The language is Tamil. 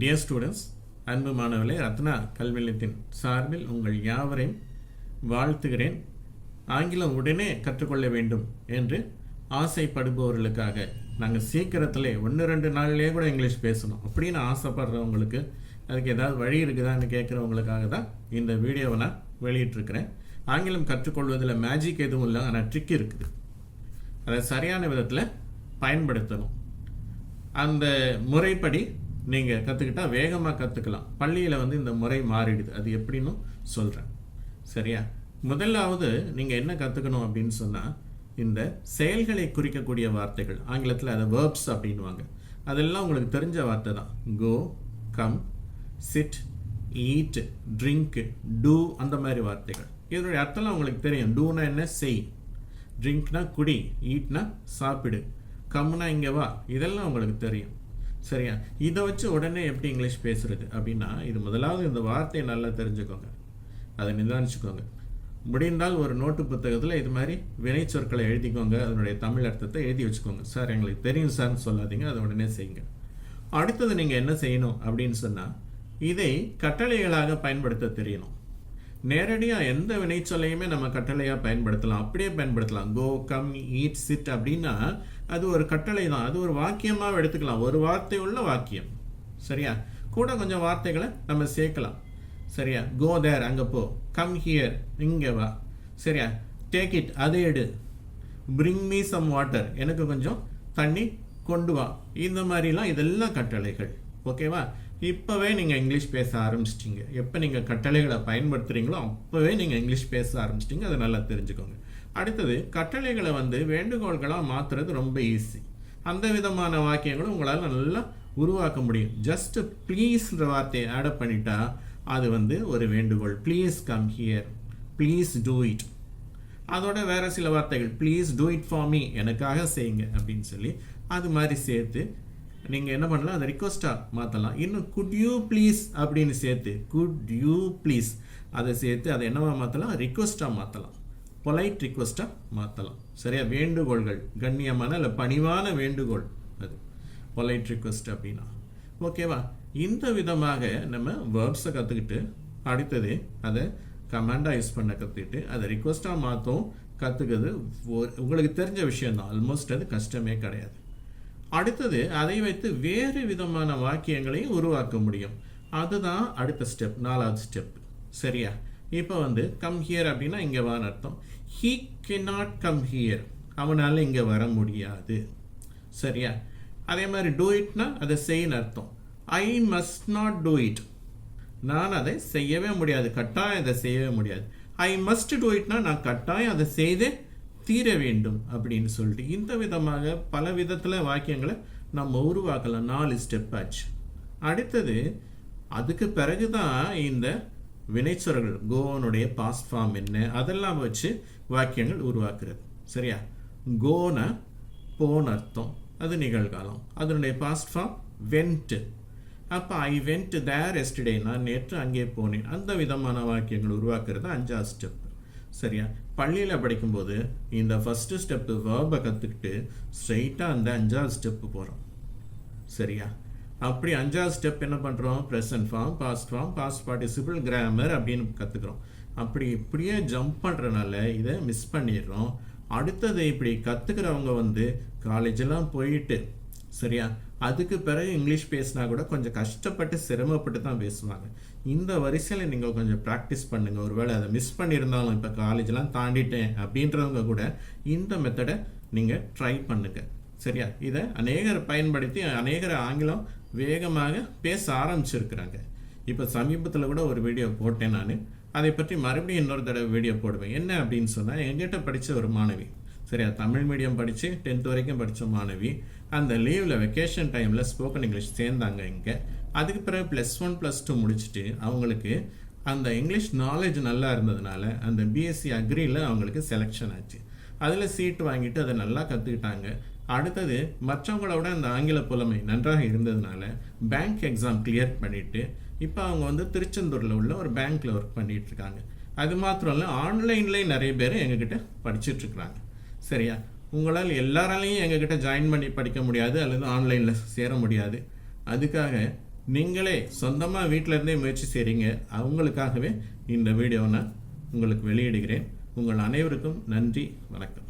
டியர் ஸ்டூடெண்ட்ஸ் அன்பு மாணவர்களே ரத்னா கல்வி நிலையத்தின் சார்பில் உங்கள் யாவரையும் வாழ்த்துகிறேன். ஆங்கிலம் உடனே கற்றுக்கொள்ள வேண்டும் என்று ஆசைப்படுபவர்களுக்காக நாங்கள் சீக்கிரத்தில் ஒன்று ரெண்டு நாள்லேயே கூட இங்கிலீஷ் பேசணும். அப்படின்னு ஆசைப்படுறவங்களுக்கு அதுக்கு ஏதாவது வழி இருக்குதான்னு கேட்குறவங்களுக்காக தான் இந்த வீடியோவை நான் வெளியிட்டிருக்கிறேன். ஆங்கிலம் கற்றுக்கொள்வதில் மேஜிக் எதுவும் இல்லை ஆனால் ட்ரிக் இருக்குது. அதை சரியான விதத்தில் பயன்படுத்தணும். அந்த முறைப்படி நீங்கள் கற்றுக்கிட்டால் வேகமாக கற்றுக்கலாம் பள்ளியில் வந்து இந்த முறை மாறிடுது. அது எப்படின்னு சொல்கிறேன் சரியா? முதலாவது நீங்கள் என்ன கற்றுக்கணும் அப்படின்னு சொன்னால் இந்த செயல்களை குறிக்கக்கூடிய வார்த்தைகள் ஆங்கிலத்தில் அதை வேர்ப்ஸ் அப்படின்வாங்க அதெல்லாம் உங்களுக்கு தெரிஞ்ச வார்த்தை தான். Go come sit eat drink do அந்த மாதிரி வார்த்தைகள். இதனுடைய அர்த்தம்லாம் உங்களுக்கு தெரியும். டூனா என்ன? செய். ட்ரிங்க்னா குடி ஈட்னா சாப்பிடு. கம்னா இங்கே வா. இதெல்லாம் உங்களுக்கு தெரியும். சரியா? இதை வச்சு உடனே எப்படி இங்கிலீஷ் பேசுறது? அப்படின்னா இது முதலாவது இந்த வார்த்தையை நல்லா தெரிஞ்சுக்கோங்க. அதை நிதானிச்சுக்கோங்க. முடிந்தால் ஒரு நோட்டு புத்தகத்தில் இது மாதிரி வினை சொற்களை எழுதிக்கோங்க. அதனுடைய தமிழ் அர்த்தத்தை எழுதி வச்சுக்கோங்க. சார் எங்களுக்கு தெரியும் சார்னு சொல்லாதீங்க. அதை உடனே செய்யுங்க. அடுத்தது நீங்கள் என்ன செய்யணும் அப்படின்னு சொன்னால் இதை கட்டளைகளாக பயன்படுத்த தெரியணும். நேரடியாக எந்த வினைச்சொல்லையுமே நம்ம கட்டளையாக பயன்படுத்தலாம். அப்படியே பயன்படுத்தலாம். கோ கம் ஈட் சிட் அப்படின்னா அது ஒரு கட்டளை தான். அது ஒரு வாக்கியமாக எடுத்துக்கலாம். ஒரு வார்த்தை உள்ள வாக்கியம். சரியா? கூட கொஞ்சம் வார்த்தைகளை நம்ம சேர்க்கலாம். சரியா? கோ தேர் அங்கே போ. கம் ஹியர் இங்கே வா. சரியா? டேக் இட் அதை எடு. Bring me some water. எனக்கு கொஞ்சம் தண்ணி கொண்டு வா. இந்த மாதிரிலாம் இதெல்லாம் கட்டளைகள். ஓகேவா? இப்போவே நீங்கள் இங்கிலீஷ் பேச ஆரம்பிச்சிட்டிங்க. எப்போ நீங்கள் கட்டளைகளை பயன்படுத்துகிறீங்களோ அப்போவே நீங்கள் இங்கிலீஷ் பேச ஆரம்பிச்சிட்டிங்க. அதை நல்லா தெரிஞ்சுக்கோங்க. அடுத்தது கட்டளைகளை வந்து வேண்டுகோள்களாக மாற்றுறது ரொம்ப ஈஸி அந்த விதமான வாக்கியங்களும் உங்களால் நல்லா உருவாக்க முடியும். ஜஸ்ட் ப்ளீஸ்ன்ற வார்த்தையை ஆட் பண்ணிட்டா அது வந்து ஒரு வேண்டுகோள். Please come here please do it அதோட வேறு சில வார்த்தைகள். Please do it for me எனக்காக செய்யுங்க அப்படின்னு சொல்லி அது மாதிரி சேர்த்து நீங்கள் என்ன பண்ணலாம்? அதை ரிக்வஸ்ட்டாக மாற்றலாம் இன்னும் குட் யூ ப்ளீஸ் அப்படின்னு சேர்த்து குட் யூ ப்ளீஸ் அதை சேர்த்து அதை என்னவா மாற்றலாம் ரிக்வஸ்ட்டாக மாற்றலாம் பொலைட் ரிக்வஸ்ட்டாக மாற்றலாம் சரியா? வேண்டுகோள்கள். கண்ணியமான இல்லை பணிவான வேண்டுகோள் அது. பொலைட் ரிக்வஸ்ட் அப்படின்னா. ஓகேவா இந்த விதமாக நம்ம வேர்ப்ஸை கற்றுக்கிட்டு அடுத்தது அதை கமாண்டாக யூஸ் பண்ண கற்றுக்கிட்டு அதை ரிக்வஸ்ட்டாக மாற்றும் கற்றுக்கிறது உங்களுக்கு தெரிஞ்ச விஷயந்தான் ஆல்மோஸ்ட் அது கஷ்டமே கிடையாது. அடுத்தது அதை வைத்து வேறு விதமான வாக்கியங்களையும் உருவாக்க முடியும். அதுதான் அடுத்த ஸ்டெப் நாலாவது ஸ்டெப் சரியா? இப்போ வந்து கம் ஹியர் அப்படின்னா இங்கே வான்னு அர்த்தம். ஹீ கெனாட் கம் ஹியர் அவனால் இங்கே வர முடியாது. சரியா? அதே மாதிரி டூ இட்னா அதை செய்யன்னு அர்த்தம். I must not do it நான் அதை செய்யவே முடியாது. கட்டாயம் அதை செய்யவே முடியாது. ஐ மஸ்ட் டூ இட்னா நான் கட்டாயம் அதை செய்தே தீர வேண்டும் அப்படின்னு சொல்லிட்டு இந்த விதமாக பல விதத்தில் வாக்கியங்களை நம்ம உருவாக்கலாம். நாலு ஸ்டெப் ஆச்சு. அடுத்தது அதுக்கு பிறகு தான் இந்த வினைச்சொற்கள் கோவனுடைய பாஸ்ட் ஃபார்ம் என்ன அதெல்லாம் வச்சு வாக்கியங்கள் உருவாக்குறது. சரியா? கோன போன அர்த்தம் அது நிகழ்காலம். அதனுடைய பாஸ்ட் ஃபார்ம் வென்ட்டு அப்போ ஐ வென்ட் தேர் எஸ்டே நான் நேற்று அங்கே போனேன். அந்த விதமான வாக்கியங்கள் உருவாக்குறது அஞ்சாவது ஸ்டெப் சரியா? பள்ளியில் படிக்கும்போது இந்த ஃபஸ்ட்டு ஸ்டெப்பு வேர்பை கற்றுக்கிட்டு ஸ்ட்ரெயிட்டாக அந்த அஞ்சாவது ஸ்டெப்பு போகிறோம் சரியா? அப்படி அஞ்சாவது ஸ்டெப் என்ன பண்ணுறோம் present form past form past participle grammar அப்படின்னு கற்றுக்குறோம் அப்படி இப்படியே ஜம்ப் பண்ணுறனால இதை மிஸ் பண்ணிடுறோம். அடுத்தது இப்படி கற்றுக்கிறவங்க வந்து காலேஜெல்லாம் போயிட்டு சரியா? அதுக்கு பிறகு இங்கிலீஷ் பேசினா கூட கொஞ்சம் கஷ்டப்பட்டு சிரமப்பட்டு தான் பேசுவாங்க. இந்த வரிசையில் நீங்கள் கொஞ்சம் ப்ராக்டிஸ் பண்ணுங்கள் ஒருவேளை அதை மிஸ் பண்ணியிருந்தாலும் இப்போ காலேஜ்லாம் தாண்டிட்டேன் அப்படின்றவங்க கூட இந்த மெத்தடை நீங்கள் ட்ரை பண்ணுங்கள் சரியா? இதை அநேகர் பயன்படுத்தி அநேகர் ஆங்கிலம் வேகமாக பேச ஆரம்பிச்சிருக்கிறாங்க. இப்போ சமீபத்தில் கூட ஒரு வீடியோ போட்டேன் நான். அதை பற்றி மறுபடியும் இன்னொரு தடவை வீடியோ போடுவேன். என்ன அப்படின்னு சொன்னால் எங்கிட்ட படித்த ஒரு மாணவி. சரியா? தமிழ் மீடியம் படித்து டென்த் வரைக்கும் படித்த மாணவி அந்த லீவில் வெக்கேஷன் டைமில் ஸ்போக்கன் இங்கிலீஷ் சேர்ந்தாங்க இங்கே. அதுக்கு பிறகு ப்ளஸ் ஒன் ப்ளஸ் டூ முடிச்சுட்டு அவங்களுக்கு அந்த இங்கிலீஷ் நாலேஜ் நல்லா இருந்ததுனால அந்த பிஎஸ்சி அக்ரியில் அவங்களுக்கு செலெக்ஷன் ஆச்சு. அதில் சீட் வாங்கிட்டு அதை நல்லா கற்றுக்கிட்டாங்க அடுத்தது மற்றவங்களோட அந்த ஆங்கில புலமை நன்றாக இருந்ததுனால பேங்க் எக்ஸாம் கிளியர் பண்ணிவிட்டு இப்போ அவங்க வந்து திருச்செந்தூரில் உள்ள ஒரு பேங்க்கில் ஒர்க் பண்ணிகிட்ருக்காங்க அது மாத்திரம் இல்லை ஆன்லைன்லேயும் நிறைய பேர் எங்ககிட்ட படிச்சுட்ருக்குறாங்க சரியா? உங்களால் எல்லாராலையும் எங்ககிட்ட ஜாயின் பண்ணி படிக்க முடியாது அல்லது ஆன்லைனில் சேர முடியாது. அதுக்காக நீங்களே சொந்தமாக வீட்டில் இருந்தே முயற்சி செய்கிறீங்க அவங்களுக்காகவே இந்த வீடியோவை நான் உங்களுக்கு வெளியிடுகிறேன். உங்கள் அனைவருக்கும் நன்றி வணக்கம்.